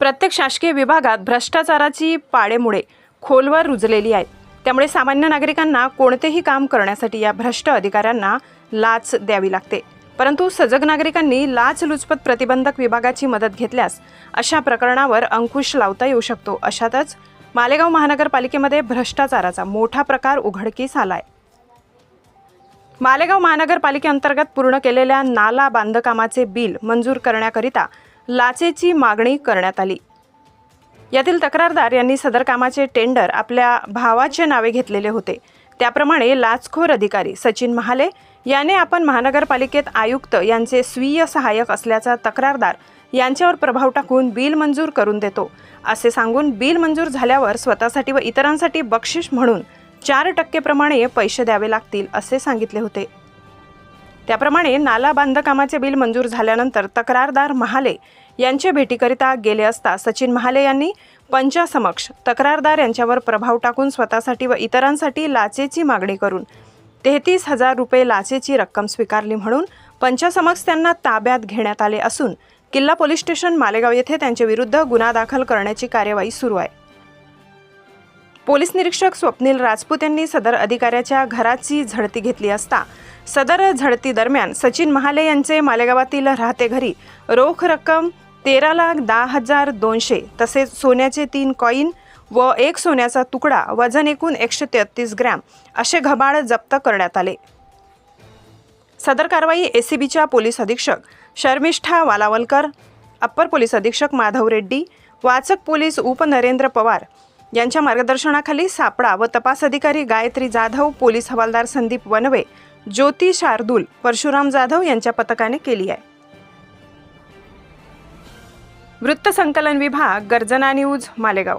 प्रत्येक शासकीय विभागात भ्रष्टाचाराची पाळेमुळे खोलवर रुजलेली आहेत. त्यामुळे सामान्य नागरिकांना कोणतेही काम करण्यासाठी या भ्रष्ट अधिकाऱ्यांना लाच द्यावी लागते. परंतु सजग नागरिकांनी लाचलुचपत प्रतिबंधक विभागाची मदत घेतल्यास अशा प्रकरणावर अंकुश लावता येऊ शकतो अशातच मालेगाव महानगरपालिकेमध्ये भ्रष्टाचाराचा मोठा प्रकार उघडकीस आलाय. मालेगाव महानगरपालिकेअंतर्गत पूर्ण केलेल्या नाला बांधकामाचे बिल मंजूर करण्याकरिता लाचेची मागणी करण्यात आली. यातील तक्रारदार यांनी सदर कामाचे टेंडर आपल्या भावाचे नावे घेतलेले होते. त्याप्रमाणे लाचखोर अधिकारी सचिन महाले याने आपण महानगरपालिकेत आयुक्त यांचे स्वीय सहाय्यक असल्याचा तक्रारदार यांच्यावर प्रभाव टाकून बिल मंजूर करून देतो. असे सांगून बिल मंजूर झाल्यावर स्वतःसाठी व इतरांसाठी बक्षीस म्हणून चार टक्केप्रमाणे पैसे द्यावे लागतील असे सांगितले होते. त्याप्रमाणे नाला बांधकामाचे बिल मंजूर झाल्यानंतर तक्रारदार महाले यांच्या भेटीकरिता गेले असता सचिन महाले यांनी पंचासमक्ष तक्रारदार यांच्यावर प्रभाव टाकून स्वतःसाठी व इतरांसाठी लाचेची मागणी करून तेहतीस हजार रुपये लाचेची रक्कम स्वीकारली म्हणून पंचासमक्ष त्यांना ताब्यात घेण्यात आले असून किल्ला पोलीस स्टेशन मालेगाव येथे त्यांच्या विरुद्ध गुन्हा दाखल करण्याची कार्यवाही सुरू आहे. पोलीस निरीक्षक स्वप्नील राजपूत यांनी सदर अधिकाऱ्याच्या घराची झडती घेतली असता सदर झडती दरम्यान सचिन महाले यांचे मालेगावातील राहते घरी रोख रक्कम तेरा लाख दहा हजार दोनशे तसेच सोन्याचे तीन कॉईन व एक सोन्याचा तुकडा वजन एकूण एकशे तेहतीस ग्रॅम असे घबाड जप्त करण्यात आले. सदर कारवाई एसीबीच्या पोलीस अधीक्षक शर्मिष्ठा वालावलकर अप्पर पोलीस अधीक्षक माधव रेड्डी वाचक पोलीस उप नरेंद्र पवार यांच्या मार्गदर्शनाखाली सापळा व तपास अधिकारी गायत्री जाधव पोलीस हवालदार संदीप वनवे ज्योती शार्दूल परशुराम जाधव यांच्या पथकाने केली आहे. वृत्तसंकलन विभाग गर्जना न्यूज मालेगाव.